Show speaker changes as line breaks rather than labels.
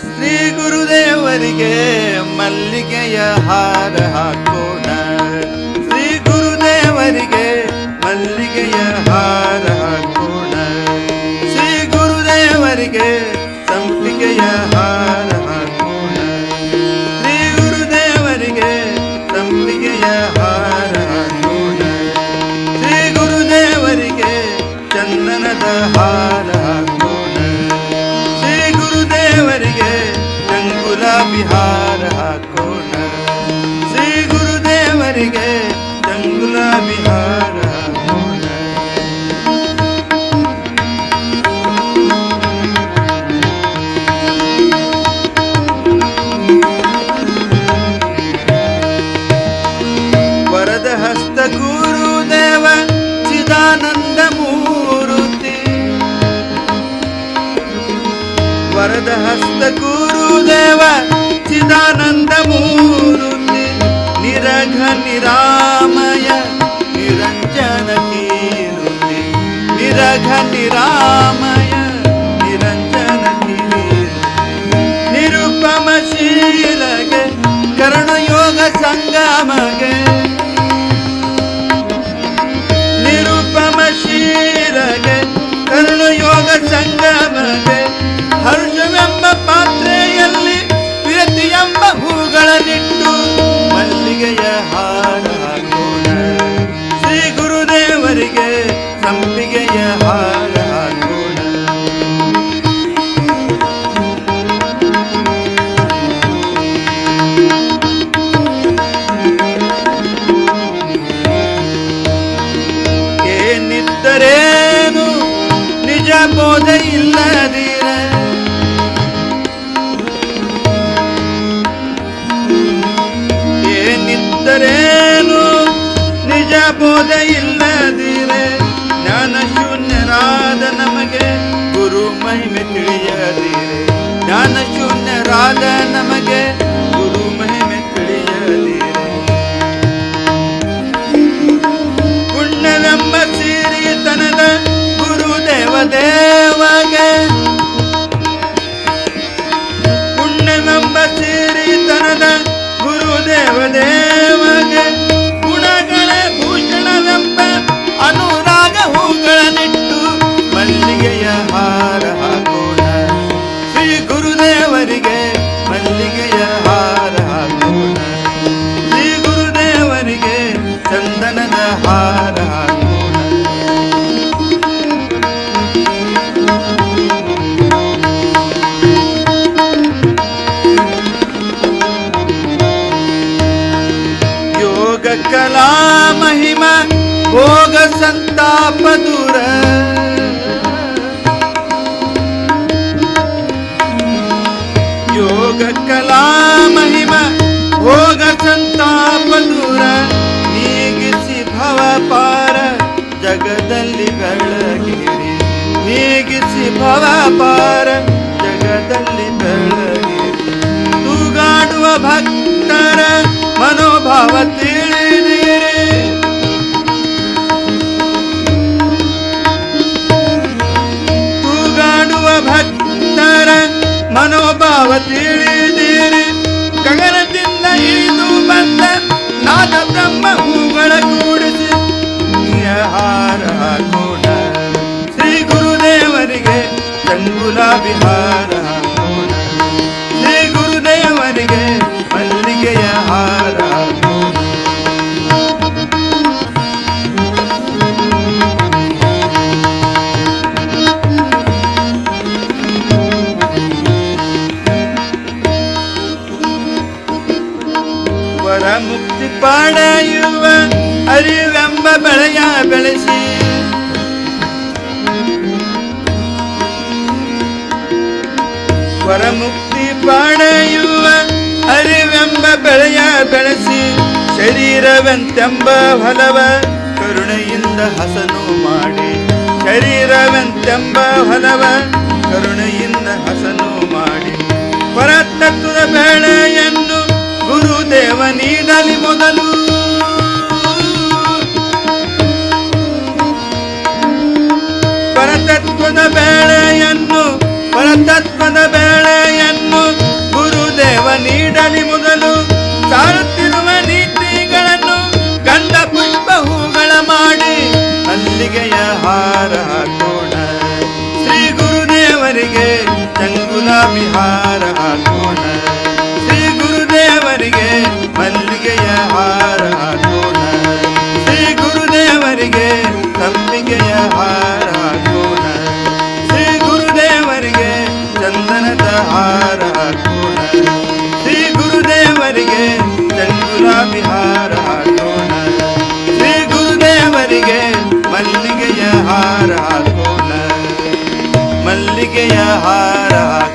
ಶ್ರೀ ಗುರುದೇವರಿಗೆ ಮಲ್ಲಿಗೆಯ ಹಾರ ಹಾಕೋಣ. ಶ್ರೀ ಗುರುದೇವರಿಗೆ ಮಲ್ಲಿಗೆಯ ಹಾರ ಹಾಕೋಣ. ಶ್ರೀ ಗುರುದೇವರಿಗೆ ಸಂಪಿಗೆಯ ಹಾರ ಹಾಕೋಣ. ಶ್ರೀ ಗುರುದೇವರಿಗೆ ಸಂಪಿಗೆಯ ಹಾರ ಹಾಕೋಣ. ಶ್ರೀ ಗುರುದೇವರಿಗೆ ಚಂದನದ ಹಾರ ಗುರುದೇವರಿಗೆ ನಂಗುಲ ಬಿಹಾರ ಹಾಕೋಣ. ಶ್ರೀ ಗುರುದೇವರಿಗೆ ನಂಗುಲ ಬಿಹಾರ ವರದ ಹಸ್ತ ವರದ ಹಸ್ತ ಗುರುದೇವ ಚಿದಾನಂದ ಮೂರುತಿ ನಿರಘ ನಿರಾಮಯ ನಿರಂಜನ ಕೀರುತಿ ನಿರಘ ನಿರಾಮಯ ಏನಿದ್ದರೇನು ನಿಜ ಬೋಧ ಇಲ್ಲದಿರ. ಏನಿದ್ದರೇನು ನಿಜ ಬೋಧ ಇಲ್ಲದಿರೆ. ಜ್ಞಾನ ಶೂನ್ಯರಾದ ನಮಗೆ ಗುರು ಮಹಿಮೆ ತಿಳಿಯದಿರೆ ಪುಣ್ಯವೆಂಬ ಸಿರಿತನದ ಗುರುದೇವ ದೇವಗೆ. ಪುಣ್ಯವೆಂಬ ಸಿರಿತನದ ಗುರುದೇವ ದೇವಗೆ. कला महिमा भोग संताप दूर। योग कला महिमा भोग संताप दूर। ಪಾರ ಜಗದಲ್ಲಿ ಬೆಳಗಿರಿ ನೀಗಿಸಿ ಭವ ಪಾರ ಜಗದಲ್ಲಿ ಬೆಳಗಿರಿ ತೂಗಾಡುವ ಭಕ್ತರ ಮನೋಭಾವ ತಿಳಿದಿರಿ ತೂಗಾಡುವ ಭಕ್ತರ ಮನೋಭಾವ ತಿಳಿದಿರಿ ಚಂಗುಲಾಬಿ ಹಾರ ಹಾಕೋಣ ಶ್ರೀ ಗುರುದೇವರಿಗೆ ಮಲ್ಲಿಗೆಯ ಹಾರ ಹಾಕೋಣ ವರ ಮುಕ್ತಿ ಪಡೆಯುವ ಅರಿವೆಂಬ ಬೆಳೆಯ ಬೆಳೆಸಿ ಮುಕ್ತಿ ಪಡೆಯುವ ಅರಿವೆಂಬ ಬೆಳೆಯ ಬೆಳೆಸಿ ಶರೀರವೆಂತೆಂಬ ಫಲವ ಕರುಣೆಯಿಂದ ಹಸನು ಮಾಡಿ ಶರೀರವೆಂತೆಂಬ ಫಲವ ಕರುಣೆಯಿಂದ ಹಸನು ಮಾಡಿ. ಪರತತ್ವದ ಬೆಳೆಯನ್ನು ಗುರುದೇವ ನೀಡಲಿ ಮೊದಲು. ಪರತತ್ವದ ಬೆಳೆಯನ್ನು ಪರತತ್ವದ ಹಾರ ಹಾಕೋಣ ಶ್ರೀ ಗುರುದೇವರಿಗೆ ಚಂಗುಲ ಹಾರ गया हारा।